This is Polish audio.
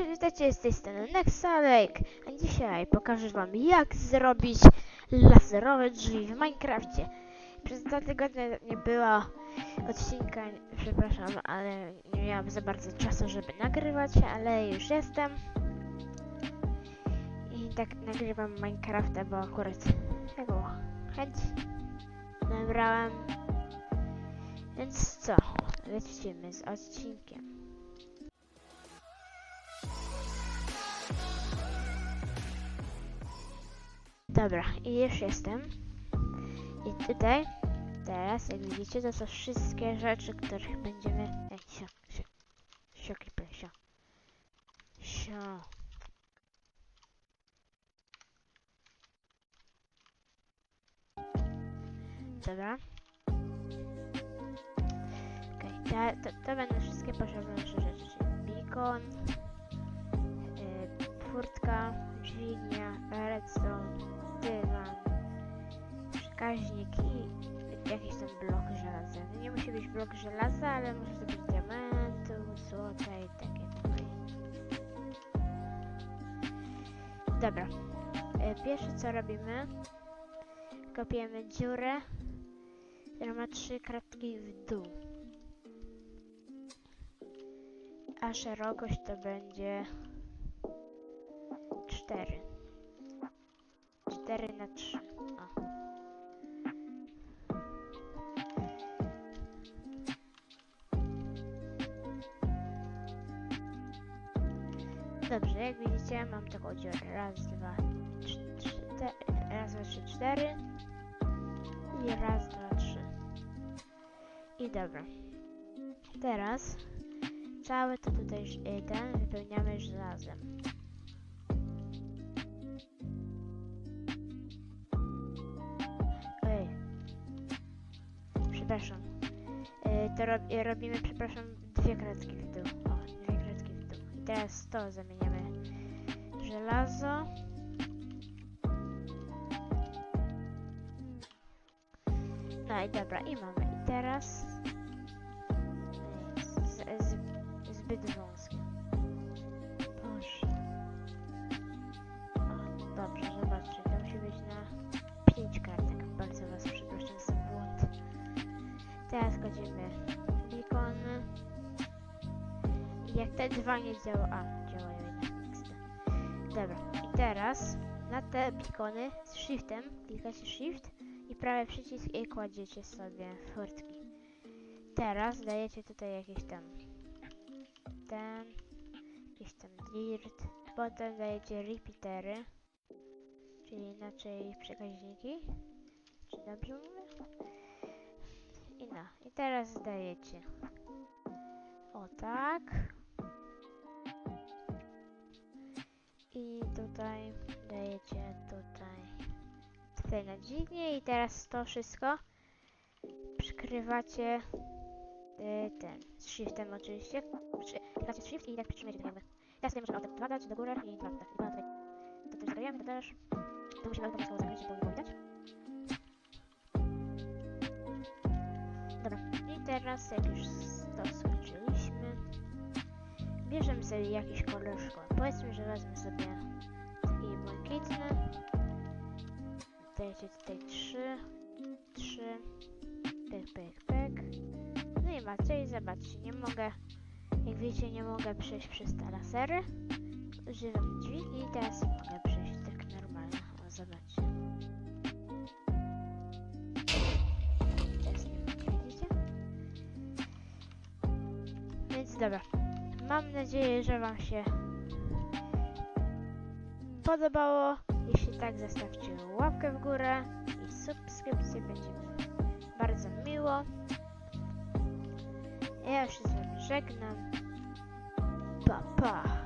Cześć, witajcie z tej strony Nexalek, a dzisiaj pokażę wam jak zrobić laserowe drzwi w Minecrafcie. Przez dwa tygodnie nie było odcinka, przepraszam, ale nie miałam za bardzo czasu, żeby nagrywać, ale już jestem. I tak nagrywam Minecrafta, bo akurat taką chęć nabrałem. Więc co, lecimy z odcinkiem. Dobra, i już jestem. I tutaj, teraz, jak widzicie, to są wszystkie rzeczy, których będziemy... Ej, sio, sio, sio, sio. Sio. Dobra. Okay, to, to będą wszystkie potrzebne rzeczy, czyli beacon, yy, furtka, dźwignia, redstone, dywan, przekaźnik i jakiś tam blok żelaza. No nie musi być blok żelaza, ale może to być diamentu, złota i takie tam. Dobra. E, Pierwsze co robimy, kopiemy dziurę, która ma trzy kratki w dół. A szerokość to będzie 4. 4 na 3. O. Dobrze, jak widzicie mam taką dziurę. Raz, dwa, trzy, cztery. Raz, dwa, trzy, cztery. I raz, dwa, trzy. I dobra. Teraz całe to tutaj ten wypełniamy żelazem. Przepraszam. Y, to rob, y, robimy, przepraszam, dwie kratki w dół. O, dwie kratki w dół. I teraz to zamieniamy żelazo. No i dobra, i mamy. I teraz Teraz kładziemy beacony. I jak te dwa nie działa... A, działają. Dobra, i teraz na te beacony z shiftem klikacie shift i prawy przycisk i kładziecie sobie furtki. Teraz dajecie tutaj jakieś tam ten, jakiś tam dirt, potem dajecie repeatery, czyli inaczej przekaźniki, czy dobrze mówię? No, i teraz dajecie o tak i tutaj dajecie tutaj tutaj na dźwignię i teraz to wszystko przykrywacie y, ten, z shiftem oczywiście, przy- klikacie shift i tak przytrzymujecie tak jakby. Teraz tutaj możemy o 2 dać do góry i 2 tak, i 2 tutaj. To też dodajemy, to też. To musimy obowiązkowo zakręcić, bo nie było widać. Teraz jak już to skończyliśmy, bierzemy sobie jakiś kolor szkła. Powiedzmy, że wezmę sobie taki błękitny. Dajecie tutaj 3, 3, pyk, pyk, pyk. No i macie i zobaczcie, nie mogę, jak wiecie, nie mogę przejść przez te lasery. Używam dźwigni i teraz mogę przejść tak normalnie. O, zobaczcie. Dobra. Mam nadzieję, że wam się podobało. Jeśli tak, zostawcie łapkę w górę i subskrypcję. Będzie bardzo miło. Ja już z wami żegnam. Pa, pa.